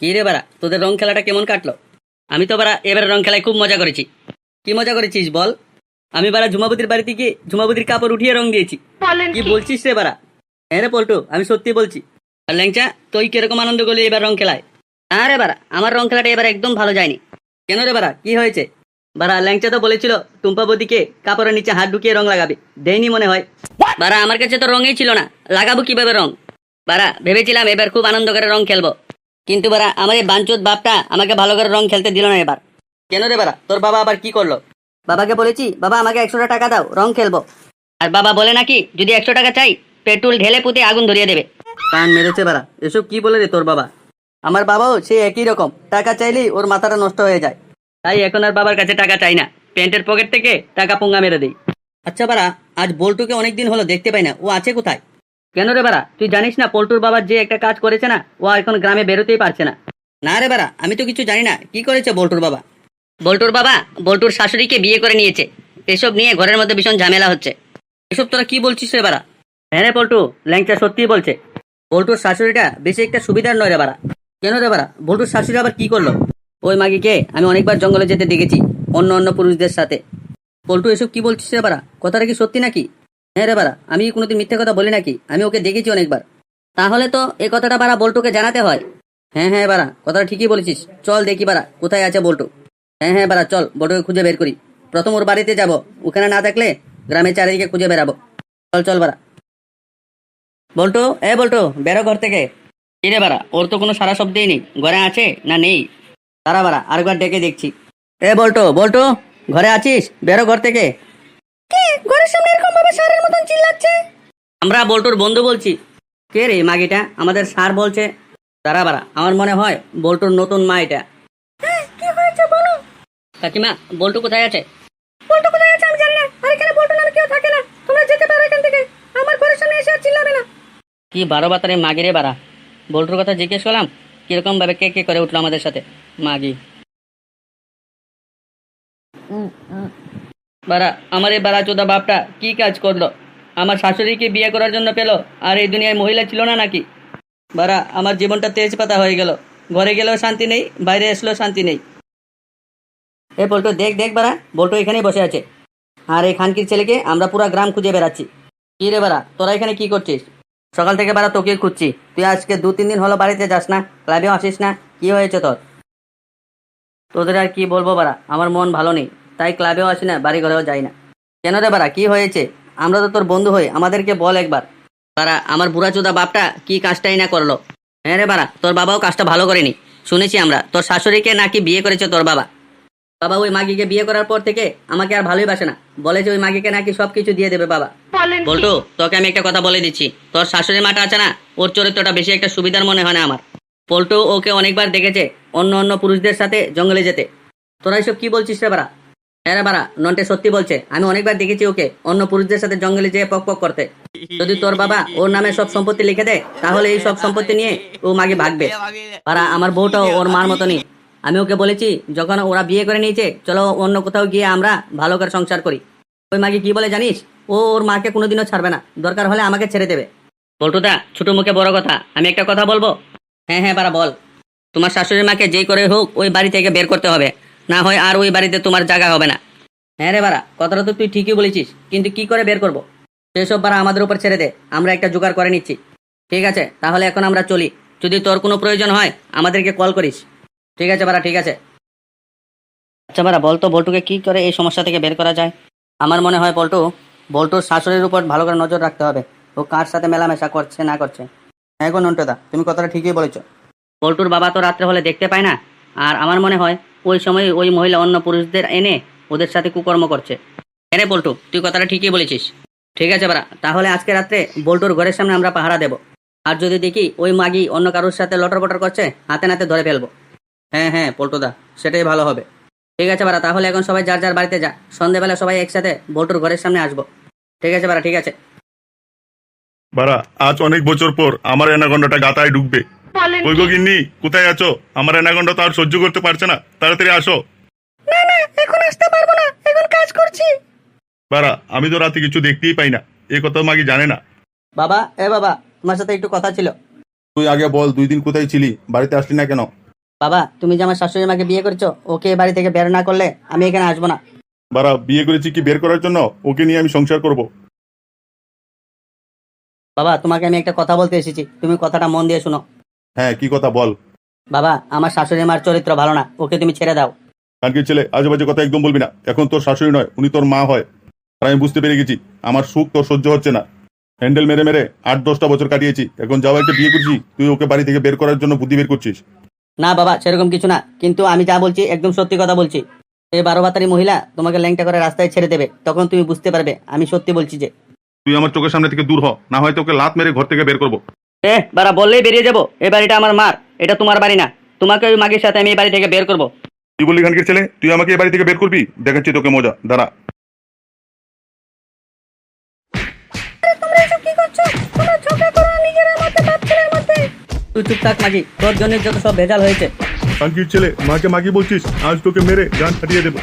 কি রে বাড়া তোদের রং খেলাটা কেমন কাটলো? আমি তো বাড়া এবারে রং খেলায় খুব মজা করেছি। কি মজা করেছিস বল? আমি বাড়া ঝুমাবতির বাড়িতে গিয়ে ঝুমাবতির কাপড় উঠিয়ে রং দিয়েছি। কি বলছিস রে বাড়া? হ্যাঁ রে পল্টু আমি সত্যি বলছি। আর ল্যাংচা তুই কীরকম আনন্দ করলি এবার রং খেলায়? আরে বাড়া আমার রং খেলাটা এবার একদম ভালো যায়নি। কেন রে বাড়া কি হয়েছে? বাড়া ল্যাংচা তো বলেছিল টুম্পা বদিকে কাপড়ের নিচে হাত ঢুকিয়ে রং লাগাবে। দেয়নি মনে হয়। বাড়া আমার কাছে তো রঙই ছিল না লাগাবো কীভাবে রং? বাড়া ভেবেছিলাম এবার খুব আনন্দ করে রং খেলব। কিন্তু বারা আমার এই বাঞ্চুত বাপটা আমাকে ভালো করে রং খেলতে দিল না এবার। কেন রে বারা তোর বাবা আবার কি করল? বাবাকে বলেছি বাবা আমাকে একশোটা টাকা দাও রং খেলব। আর বাবা বলে নাকি যদি একশো টাকা চাই পেট্রোল ঢেলে পুঁতে আগুন ধরিয়ে দেবে। কান মেরেছে বারা এসব কি বলে রে তোর বাবা? আমার বাবাও সে একই রকম টাকা চাইলেই ওর মাথাটা নষ্ট হয়ে যায়। তাই এখন আর বাবার কাছে টাকা চাই না প্যান্টের পকেট থেকে টাকা পোঙ্গা মেরে দেই। আচ্ছা বারা আজ বল্টুকে অনেকদিন হলো দেখতে পাই না ও আছে কোথায়? কেন রে বাড়া? তুই জানিস না পল্টুর বাবার যে একটা কাজ করেছে না ও এখন গ্রামে বেরোতেই পারছে না। না রে বাড়া আমি তো কিছু জানি না। কি করেছে বল্টুর বাবা? বল্টুর বাবা বল্টুর শাশুড়িকে বিয়ে করে নিয়েছে। এসব নিয়ে ঘরের মধ্যে ভীষণ ঝামেলা হচ্ছে। এসব তোরা কি বলছিস রে বাড়া? হ্যাঁ রে পল্টু ল্যাংচা সত্যিই বলছে। বল্টুর শাশুড়িটা বেশি একটা সুবিধার নয় রে বাড়া। কেন রে বাড়া? বল্টুর শাশুড়ি আবার কি করল? ওই মাগিকে আমি অনেকবার জঙ্গলে যেতে দেখেছি অন্য অন্য পুরুষদের সাথে। পল্টু এসব কি বলছিস রে বাড়া? কথাটা কি সত্যি নাকি? হ্যাঁ রে বাড়া, আমি কোনোদিন মিথ্যে কথা বলি নাকি? আমি ওকে দেখেছি অনেকবার। তাহলে তো এই কথাটা বাড়া বল্টুকে জানাতে হয়। হ্যাঁ হ্যাঁ বাড়া, কথাটা ঠিকই বলেছিস। চল দেখি বাড়া, কোথায় আছে বল্টু? হ্যাঁ হ্যাঁ বাড়া, চল, বল্টুকে খুঁজে বের করি। প্রথম ওর বাড়িতে যাব। ওখানে না থাকলে গ্রামের চারিদিকে খুঁজে বেরাবো চল চল বাড়া। বল্টু, এ বল্টু, বেরো ঘর থেকে। কি রে বাড়া, ওর তো কোনো সারা শব্দই নেই। ঘরে আছে না নেই? তারা বাড়া, আরেকবার ডেকে দেখছি। এ বল্টু বল্টু, ঘরে আছিস? বেরো ঘর থেকে। ঘরের সামনে এরকম ভাবে সারের মতন চিল্লাচ্ছে? আমরা বল্টুর বন্ধু বলছি। কে রে মাগিটা? আমাদের সার বলছে। তারা বাড়া আমার মনে হয় বল্টুর নতুন মা এটা। কি হয়েছে বলো? কাকিমা বল্টু কোথায় আছে? বল্টু কোথায় আছে আমি জানি না। আর এখানে বল্টু নামে কেউ থাকে না। তোমরা যেতে পারো এখান থেকে। আমার ঘরের সামনে এসে আর চিল্লাবে না। কি বারো বাতারে মাগিরে বাড়া? বল্টুর কথা জিজ্ঞেস করলাম কীরকম ভাবে কে কে করে উঠল আমাদের সাথে? মাগি। বারা আমার এই বারা চোদা বাপটা কি কাজ করল? আমার শাশুড়িকে বিয়ে করার জন্য পেল, আর এই দুনিয়ায় মহিলা ছিল না নাকি? বারা আমার জীবনটা তেজ পাতা হয়ে গেল। ঘরে গেলেও শান্তি নেই, বাইরে আসলেও শান্তি নেই। এ বল্টু দেখ দেখ বারা বল্টু এখানেই বসে আছে। আর এই খানকির ছেলেকে আমরা পুরো গ্রাম খুঁজে বেড়াচ্ছি। কি রে বারা তোরা এখানে কি করছিস? সকাল থেকে বারা তোকে খুঁজছি। তুই আজকে দু, তিন দিন হলো বাড়িতে যাস না, ক্লাবেও আসিস না, কি হয়েছে তোর? তোদের আর কি বলব বারা আমার মন ভালো নেই। তাই ক্লাবেও আসি না বাড়ি ঘরেও যাই না। কেন রে বারা কি হয়েছে? আমরা তো তোর বন্ধু হই আমাদেরকে বল একবার। বারা আমার বুড়া চোদা বাপটা কি কাজটাই না করল? হ্যাঁ রে বারা তোর বাবাও কাজটা ভালো করেনি শুনেছি আমরা। তোর শাশুড়িকে নাকি বিয়ে করেছে তোর বাবা। বাবা ওই মাগিকে বিয়ে করার পর থেকে আমাকে আর ভালোই বাসে না। বলে যে ওই মাগিকে নাকি সবকিছু দিয়ে দেবে বাবা। বলটু তোকে আমি একটা কথা বলে দিচ্ছি। তোর শাশুড়ির মাটা আছে না ওর চরিত্রটা বেশি একটা সুবিধার মনে হয় না আমার। পল্টু ওকে অনেকবার দেখেছে অন্য অন্য পুরুষদের সাথে জঙ্গলে যেতে। তোরা এসব কি বলছিস রে বাড়া? হ্যাঁ বাড়া, নন্টে সত্যি বলছে, আমি অনেকবার দেখেছি ওকে, অন্য পুরুষদের সাথে জঙ্গলে যেয়ে পক পক করতে। যদি তোর বাবা ওর নামে সব সম্পত্তি লিখে দেয়, তাহলে এই সব সম্পত্তি নিয়ে ও মাগে ভাগবে। পারা আমার বউটাও ওর মার মতনই। আমি ওকে বলেছি, যখন ওরা বিয়ে করে নিয়েছে, চলো অন্য কোথাও গিয়ে আমরা ভালো করে সংসার করি। ওই মাকে কি বলে জানিস? ও ওর মাকে কোনোদিনও ছাড়বে না। দরকার হলে আমাকে ছেড়ে দেবে। বল্টুদা, ছোট মুখে বড় কথা, আমি একটা কথা বলব? হ্যাঁ হ্যাঁ বারা বল। তোমার শাশুড়ির মাকে যেই করে হোক, ওই বাড়ি থেকে বের করতে হবে। না হয় আর ওই বাড়িতে তোমার জায়গা হবে না। হ্যাঁ রে বারা কথাটা তো তুই ঠিকই বলেছিস, কিন্তু কি করে বের করব? সেসব বাড়া আমাদের উপর ছেড়ে দে, আমরা একটা জোগাড় করে নিচ্ছি। ঠিক আছে, তাহলে এখন আমরা চলি। যদি তোর কোনো প্রয়োজন হয়, আমাদেরকে কল করিস। ঠিক আছে বারা ঠিক আছে। আচ্ছা বারা বলতো বল্টুকে কি করে এই সমস্যা থেকে বের করা যায়? আমার মনে হয় বল্টু, বল্টুর শাশুড়ির উপর ভালো করে নজর রাখতে হবে। ও কার সাথে মেলামেশা করছে, না করছে? হ্যাঁ গো নন্টদা, তুমি কথাটা ঠিকই বলেছ। বল্টুর বাবা তো রাত্রে হলে দেখতে পায় না, আর আমার মনে হয় ওই সময় ওই মহিলা অন্য পুরুষদের এনে ওদের সাথে কুকর্ম করছে। রে বল্টু, তুই কথাটা ঠিকই বলেছিস। ঠিক আছে বারা তাহলে আজকে রাত্রে বল্টুর ঘরের সামনে আমরা পাহারা দেব। আর যদি দেখি ওই মাগি অন্য কারোর সাথে লটর বটর করছে, হাতে নাতে ধরে ফেলব। হ্যাঁ হ্যাঁ পল্টুদা, সেটাই ভালো হবে। ঠিক আছে বারা তাহলে এখন সবাই যার যার বাড়িতে যা। সন্ধেবেলা সবাই একসাথে বল্টুর ঘরের সামনে আসব। ঠিক আছে বারা ঠিক আছে। বারা আজ অনেক বছর পর আমার অ্যানাকন্ডাটা গাতায় ঢুকবে কই গো গিন্নি কোথায় আছো? আমার অ্যানাকন্ডা তো আর সহ্য করতে পারছে না। তাড়াতাড়ি আসো। না না এখন আসতে পারব না। এখন কাজ করছি। বারা আমি তো রাতে কিছু দেখতেই পাই না। এ কথা মাগি জানে না। বাবা এ বাবা তোমার সাথে একটু কথা ছিল। তুই আগে বল দুই দিন কোথায় ছিলি? বাড়িতে আসলি না কেন? বাবা তুমি যে আমার শাশুড়ি মাকে বিয়ে করেছ ওকে বাড়ি থেকে বের না করলে আমি এখানে আসব না। বারা বিয়ে করেছি কি বের করার জন্য? ওকে নিয়ে আমি সংসার করব। বাবা তোমাকে আমি একটা কথা বলতে এসেছি। তুমি কথাটা মন দিয়ে শোনো। হ্যাঁ কি কথা বল? বাবা আমার শাশুড়ি মার চরিত্র ভালো না ওকে তুমি ছেড়ে দাও। কানকির ছেলে আজেবাজে কথা একদম বলবি না। এখন তোর শাশুড়ি নয় উনি তোর মা হয়। আর আমি বুঝতে পেরে গেছি আমার সুখ তোর সহ্য হচ্ছে না। হ্যান্ডেল মেরে মেরে আট দশটা বছর কাটিয়েছি। এখন জামাইকে বিয়ে করছি তুই ওকে বাড়ি থেকে বের করার জন্য বুদ্ধি বের করছিস। না বাবা সেরকম কিছু না কিন্তু আমি যা বলছি একদম সত্যি কথা বলছি। এই বারো বাতারি মহিলা তোমাকে ল্যাংটা করে রাস্তায় ছেড়ে দেবে তখন তুমি বুঝতে পারবে আমি সত্যি বলছি যে। তুই আমার চোখের সামনে থেকে দূর হ না হয় তোকে লাত মেরে ঘর থেকে বের করব। এ বারা বললেই বেরিয়ে যাব। এই বাড়িটা আমার মার এটা তোমার বাড়ি না। তোমাকে ওই মাগের সাথে আমি এই বাড়ি থেকে বের করব। তুই বললি খানকির ছেলে? তুই আমাকে এই বাড়ি থেকে বের করবি? দেখাচ্ছি তোকে মজা। দাঁড়া। তুই চুপ মাগি। তোর জন্য যত সব ভেজাল হয়েছে। খানকির ছেলে মাকে মাগি বলছিস আজ তোকে মেরে গান ফাটিয়ে দেবো।